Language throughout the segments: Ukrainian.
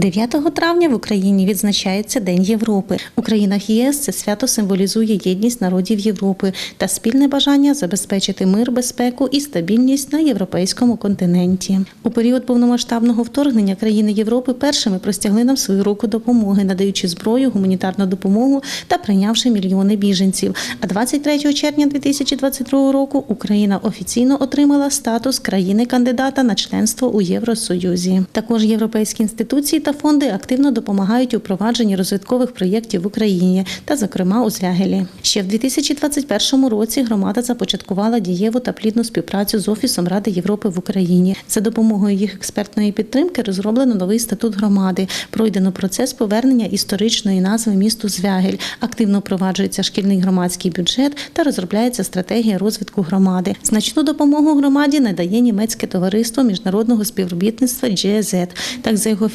9 травня в Україні відзначається День Європи. У країнах ЄС це свято символізує єдність народів Європи та спільне бажання забезпечити мир, безпеку і стабільність на європейському континенті. У період повномасштабного вторгнення країни Європи першими простягли нам свою руку допомоги, надаючи зброю, гуманітарну допомогу та прийнявши мільйони біженців. А 23 червня 2022 року Україна офіційно отримала статус країни-кандидата на членство у Євросоюзі. Також європейські інституції та фонди активно допомагають у провадженні розвиткових проєктів в Україні та, зокрема, у Звягелі. Ще в 2021 році громада започаткувала дієву та плідну співпрацю з Офісом Ради Європи в Україні. За допомогою їх експертної підтримки розроблено новий статут громади. Пройдено процес повернення історичної назви місту Звягель. Активно впроваджується шкільний громадський бюджет та розробляється стратегія розвитку громади. Значну допомогу громаді надає німецьке товариство міжнародного співробітництва GZ. Так, за його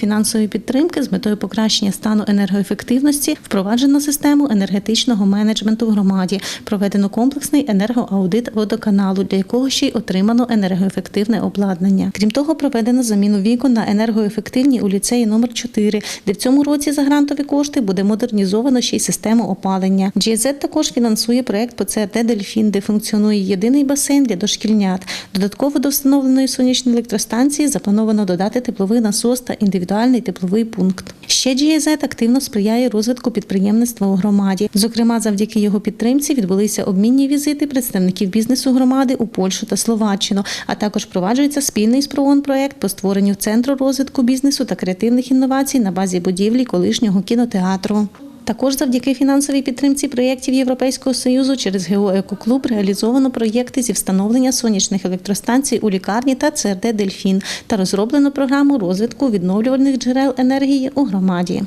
фінансової підтримки з метою покращення стану енергоефективності впроваджено систему енергетичного менеджменту в громаді. Проведено комплексний енергоаудит водоканалу, для якого ще й отримано енергоефективне обладнання. Крім того, проведено заміну вікон на енергоефективні у ліцеї номер 4, де в цьому році за грантові кошти буде модернізовано ще й систему опалення. GZ також фінансує проект по ЦРТ Дельфін, де функціонує єдиний басейн для дошкільнят. Додатково до встановленої сонячної електростанції заплановано додати тепловий насос та індивідуальний тепловий пункт. Ще GIZ активно сприяє розвитку підприємництва у громаді. Зокрема, завдяки його підтримці відбулися обмінні візити представників бізнесу громади у Польщу та Словаччину, а також впроваджується спільний з ПРООН проект по створенню центру розвитку бізнесу та креативних інновацій на базі будівлі колишнього кінотеатру. Також завдяки фінансовій підтримці проєктів Європейського союзу через Геоекоклуб реалізовано проєкти зі встановлення сонячних електростанцій у лікарні та ЦРД Дельфін та розроблено програму розвитку відновлювальних джерел енергії у громаді.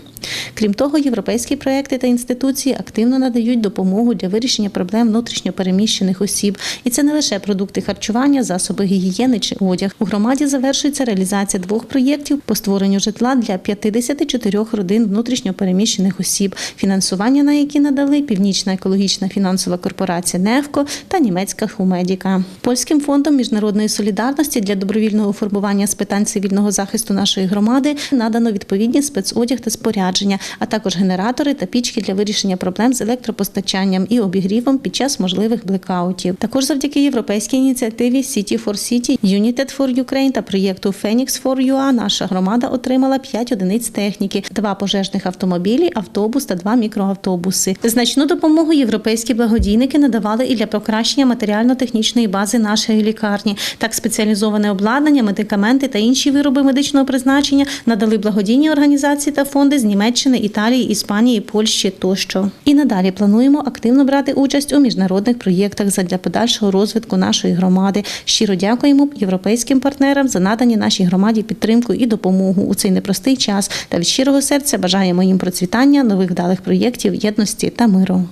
Крім того, європейські проекти та інституції активно надають допомогу для вирішення проблем внутрішньопереміщених осіб. І це не лише продукти харчування, засоби гігієни чи одяг. У громаді завершується реалізація двох проєктів по створенню житла для 54 родин внутрішньопереміщених осіб, фінансування на які надали Північна екологічна фінансова корпорація «Невко» та німецька Хумедіка. Польським фондом міжнародної солідарності для добровільного формування з питань цивільного захисту нашої громади надано відповідні спецодяг та спорядження, а також генератори та пічки для вирішення проблем з електропостачанням і обігрівом під час можливих блекаутів. Також завдяки європейській ініціативі City for City, United for Ukraine та проєкту Phoenix for UA наша громада отримала 5 одиниць техніки, два пожежних автомобілі, автобус та два мікроавтобуси. Значну допомогу європейські благодійники надавали і для покращення матеріально-технічної бази нашої лікарні. Так, спеціалізоване обладнання, медикаменти та інші вироби медичного призначення надали благодійні організації та фонди з Німеччини, Італії, Іспанії, Польщі тощо. І надалі плануємо активно брати участь у міжнародних проєктах задля подальшого розвитку нашої громади. Щиро дякуємо європейським партнерам за надані нашій громаді підтримку і допомогу у цей непростий час. Та від щирого серця бажаємо їм процвітання, нових вдалих проєктів, єдності та миру.